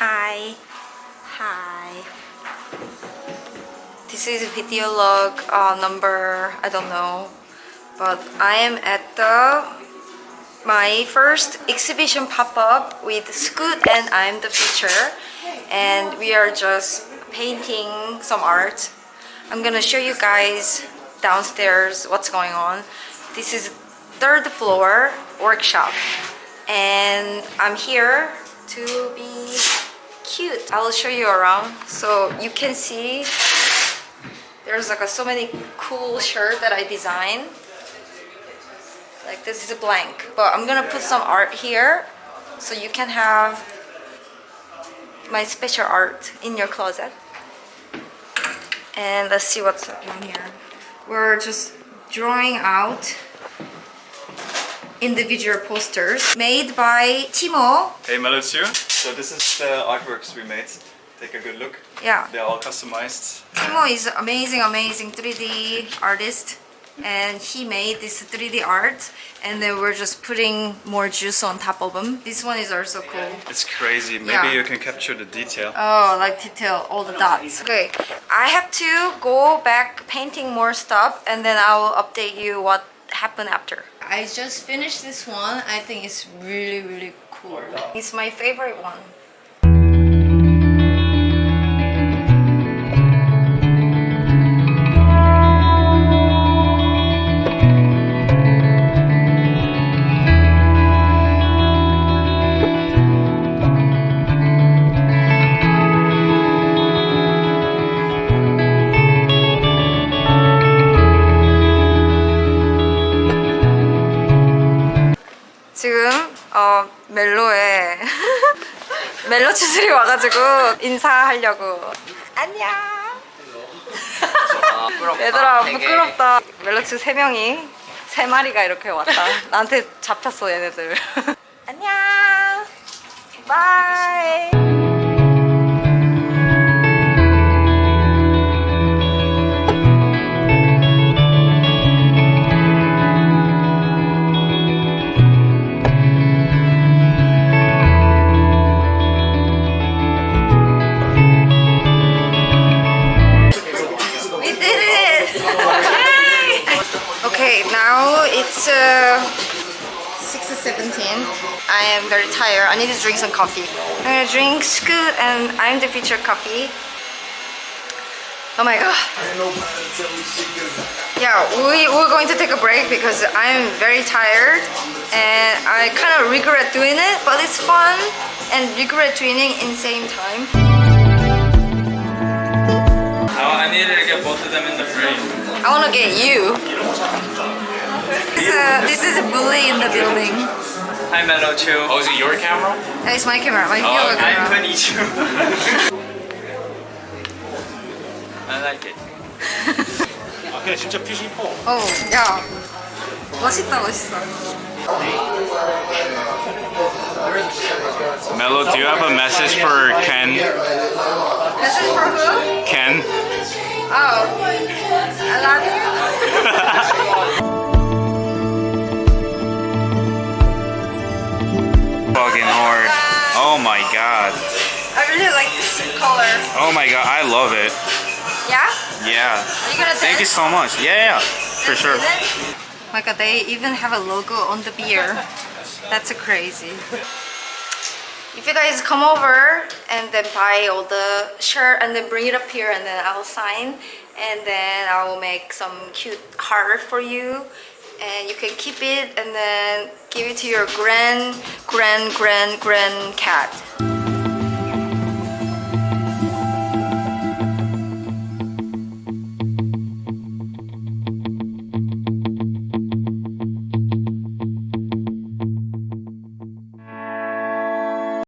Hi. Hi. This is video log uh, number, I don't know. But I am at the my first exhibition pop-up with Scoot and I'm the feature. And we are just painting some art. I'm gonna show you guys downstairs what's going on. This is third floor workshop. And I'm here to be cute. I will show you around so you can see there's like a, so many cool shirt that I designed. Like this is a blank, but I'm gonna put some art here so you can have my special art in your closet. And let's see what's happening here. We're just drawing out individual posters made by Timo. Hey Melody So this is the artworks we made. Take a good look. Yeah, They're all customized. Timo is amazing, amazing 3D artist, and he made this 3D art, and then we're just putting more juice on top of them. This one is also cool. It's crazy. Maybe Yeah. you can capture the detail. Oh, like detail, all the dots. Okay, I have to go back painting more stuff, and then I will update you what happened after. I just finished this one. I think it's really, really cool. It's my favorite one. 지금 어 멜로에 멜로 추슬이 와가지고 인사하려고. 안녕. 얘들아 부끄럽다. 멜로츠 세 명이 세 마리가 이렇게 왔다. 나한테 잡혔어 얘네들 now it's uh, 6.17. I am very tired. I need to drink some coffee. I'm gonna drink Scoot and I'm the feature coffee. Oh my god. Yeah, we, we're going to take a break because I'm very tired and I kind of regret doing it, but it's fun and regret training in the same time. Oh, I needed to get both of them in the frame. I want to get you This, uh, this is a bully in the building. Hi, Mellow Chew. Oh, is it your camera? That is my camera, my Oh, video okay. I'm camera. Penny Chew. I like it. 아, 근데 진짜 핏이 이뻐. 어, 야, 멋있다, 멋있어. Mello, do you have a message for Ken? Message for who? Ken? Oh, I love you. My god. I really like this color. Oh my god, I love it. Yeah? Yeah. Are you gonna? Thank you so much. Yeah, yeah, for sure. it? Oh my god, they even have a logo on the beer. That's a crazy. If you guys come over and then buy all the shirt and then bring it up here and then I'll sign and then I will make some cute heart for you and you can keep it and then give it to your grand grand grand grand cat.